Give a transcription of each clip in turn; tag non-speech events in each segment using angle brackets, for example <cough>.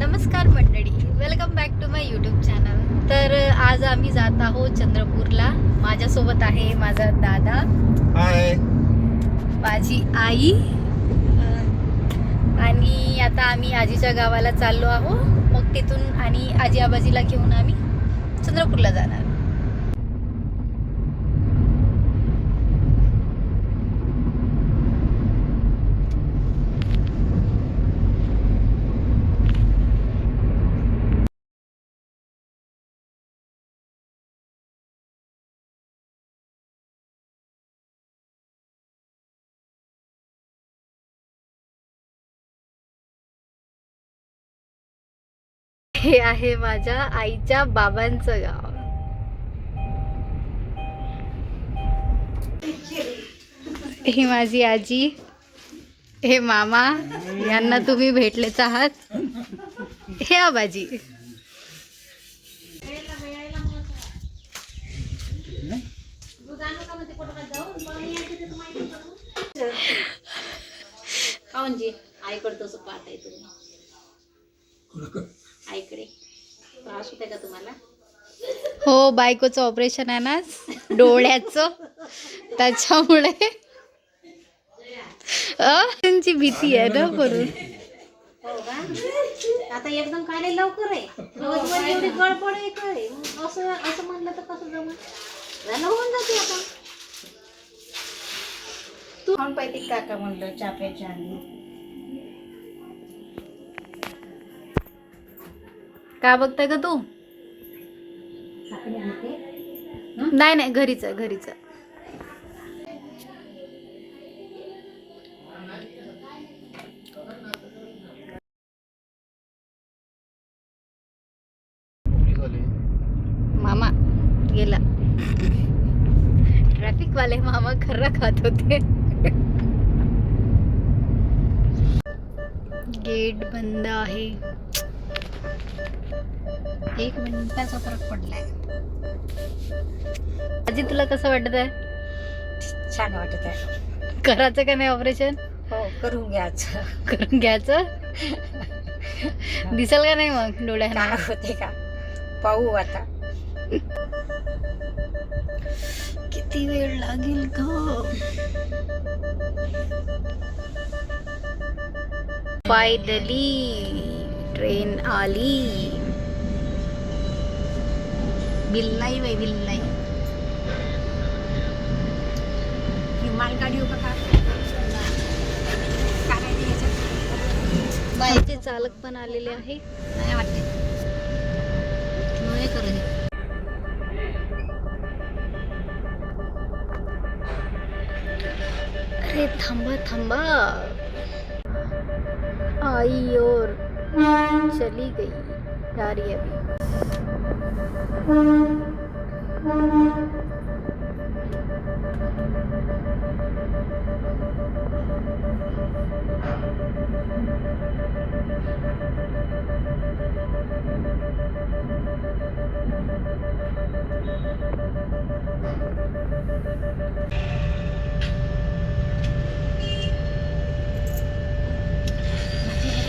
नमस्कार मंडळी. Welcome back to my YouTube channel तर आज आम्ही जात आहोत चंद्रपूरला. माझ्यासोबत आहे माझा दादा. हाय माझी आई. आणि आता आम्ही आजीच्या गावाला चाललो आहोत. मग तिथून आणि आजी आबाजीला घेऊन आम्ही चंद्रपूरला जाणार. हे आहे माझ्या आईच्या बाबांचं गाव. ही माझी आजी हे मामा यांना तुम्ही भेटलेच आहात. हे आबाजी. काऊन जी आईकडे तसं पाहत आहे तुम्ही आईकडे त्रास होते का तुम्हाला? हो बायकोचं ऑपरेशन आहे ना डोळ्याचं. त्याच्यामुळे. अ, त्यांची भीती आहे ना म्हणून. हो का? आता एकदम खायला लवकर आहे. रोजमध्ये एवढी गडबड आहे काय मग असं असं म्हणलं तर कसं झालं होऊन जाते आता. तू खाऊन पाहिजे काका म्हणलं चाप्याच्या आणि का बघताय का तू? नाही नाही घरीच आहे घरीच आहे. मामा गेला. ट्रॅफिक वाले मामा खर्रा खात होते. गेट बंद आहे. एक मिनिटाचा फरक पडलाय. आजी तुला कसं वाटत आहे छान वाटत आहे करायचं का नाही ऑपरेशन हो करून घ्यायचं. करून घ्यायचं? दिसल का नाही मग डोळ्याला? होते का? पाहू आता. किती वेळ लागेल का फायनली ट्रेन आली. बिल्लाई बाई बिल्लाई ही मालगाडी हो का बाईचे चालक पण आलेले आहे. नाही वाटते. नाही करू अरे थांबा थांबा. आई और. चली गई. गाड़ी अभी.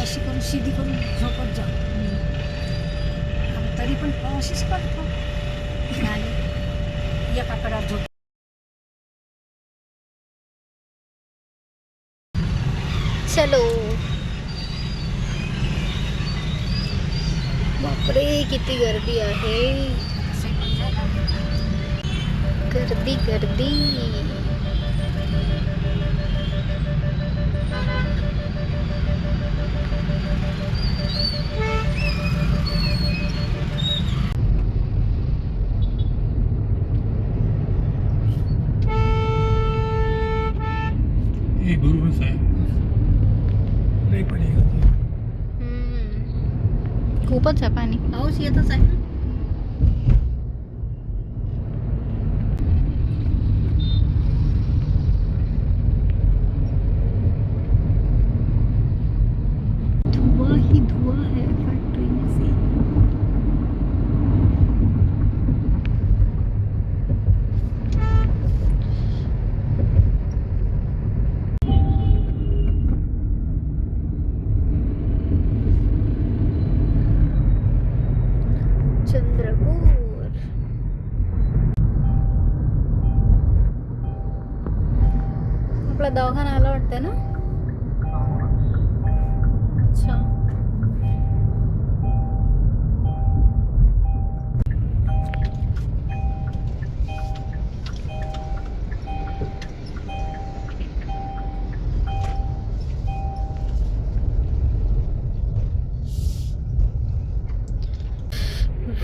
अशी करून शिदी करून झोपत जा तरी पण अशीच करतो आणि एका कडात झोप चलो बापरे किती गर्दी आहे गर्दी गर्दी हे पाऊस येतच आहे ना धुआं ही धुआं है फैक्ट्री में से दवाखाना आला वाटतं ना अच्छा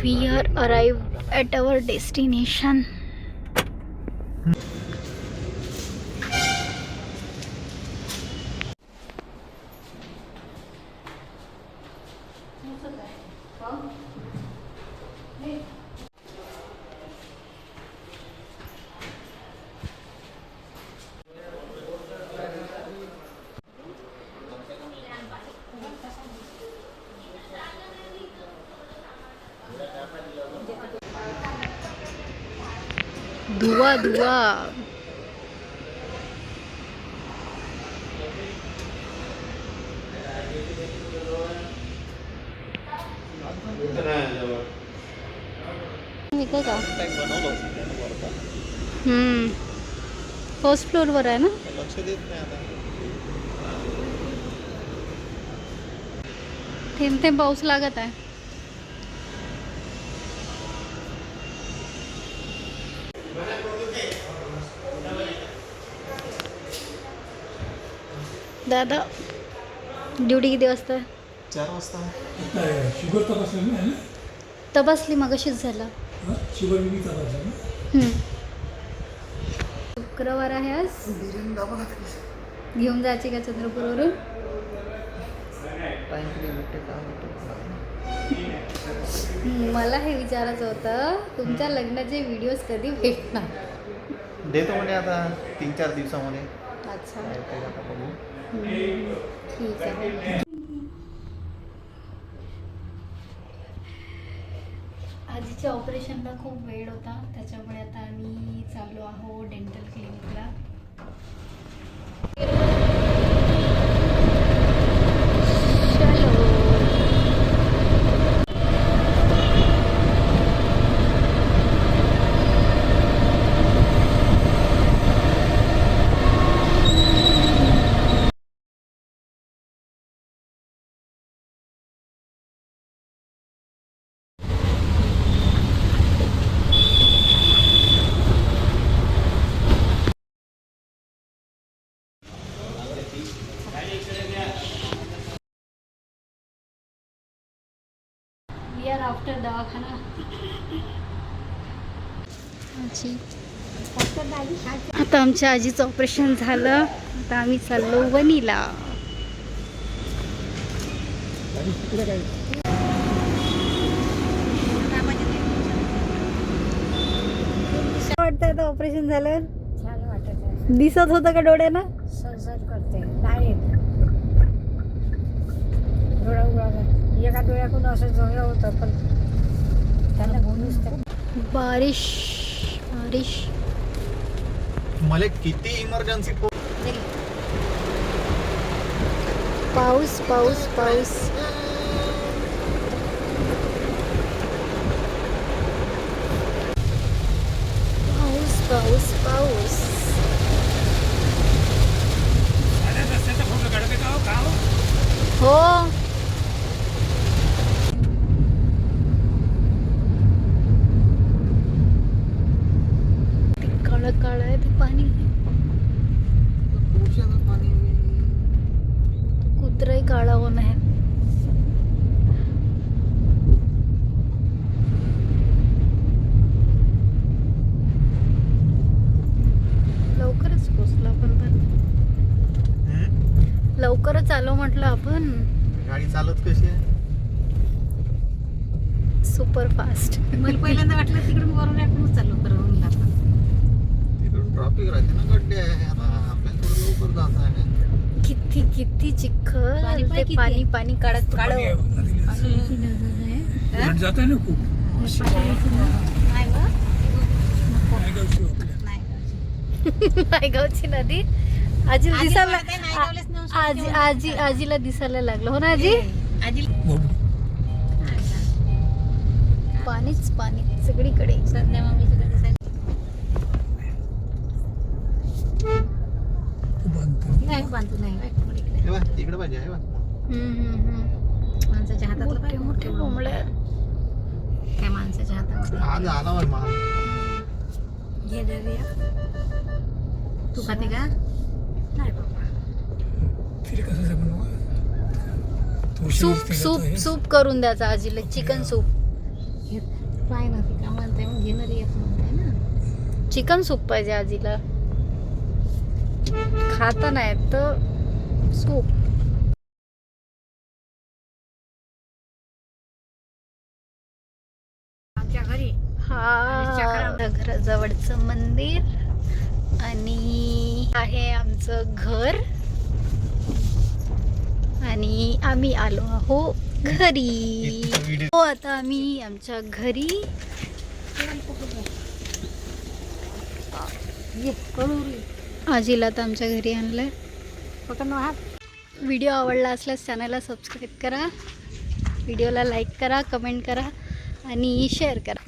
We are arrived at our destination. धुवा धुवा इथं का हम्म फर्स्ट फ्लोअरवर आहे ना? लक्ष देत नाही आता थेंब थेंब पाऊस लागत आहे दादा ड्युटी किती वाजता? चार वाजता. शुगर तपासलं तपासली मगाशीच झाला. हा? शुगर तपासलं. शुक्रवार आहे आज. घेऊन जायचे का चंद्रपूरवरून? मला हे विचारायचं होतं तुमच्या लग्नाचे व्हिडिओज कधी भेटणार? देतो म्हणे आता तीन चार दिवसामध्ये. अच्छा. ठीक आहे आजीच्या ऑपरेशनला खूप वेळ होता त्याच्यामुळे आता आम्ही चाललो आहो डेंटल क्लिनिकला वी आर आफ्टर दवाखाना आजी आता आमच्या आजीचं ऑपरेशन झालं. आता आम्ही चाललो वनीला वाटतं आता ऑपरेशन झालं छान वाटत दिसत होतं का डोळ्याला सरसर करते. डायरेक्ट डोळा उघडा एका डोळ्याकडून असं जवळ होतं पण त्यांना बोलूच तर बारिश बारिश. मला किती इमर्जन्सी पाऊस पाऊस पाऊस. पाऊस पाऊस पाऊस. रस्त्याचा फोटो काढते का हो? का हो? हो ते काळं काळं आहे ते पाणी कुत्रही काळा होऊन आहे लवकरच पोचलो आपण पण लवकरच आलो म्हटलं आपण. गाडी चालत कशी आहे? सुपर फास्ट मला पहिल्यांदा वाटलं तिकडून वरून याकडून चालू करून तिकडून ट्रॉफिक राहते ना गड्डे आहे. आपल्याला थोडं लवकर जात आहे. किती किती चिखल. पाणी ते पाणी काढत काढत. जात आहे? ना खूप? <laughs> नायगावची नदी. आजी आजी दिसायला आजी. आजी आजीला दिसायला लागलं. हो ना आजी? आजी. पाणीच पाणी. सगळीकडे. सध्या नाही इकडे. पाहिजे हम्म. माणसाच्या हातातलं मोठे कोंबड्या माणसाच्या आला घे देऊया. तू खाते का? नाही कसं तो सूप सूप. सूप करून द्यायचा आजीला चिकन सूप. पाय ना ती का म्हणते मग? घेणारी येत म्हणते ना. चिकन सूप पाहिजे आजीला. खाता नाही तर सूप. आमच्या घरी. हा. चक्रावर. घराजवळचं मंदिर आणि आहे आमचं घर. आणि आम्ही आलो आहो घरी. हो आता आम्ही आमच्या घरी. आजीला तर आमच्या घरी आणलंय. व्हिडिओ आवडला असल्यास चॅनलला सबस्क्राईब करा. व्हिडिओला लाईक करा कमेंट करा आणि शेअर करा.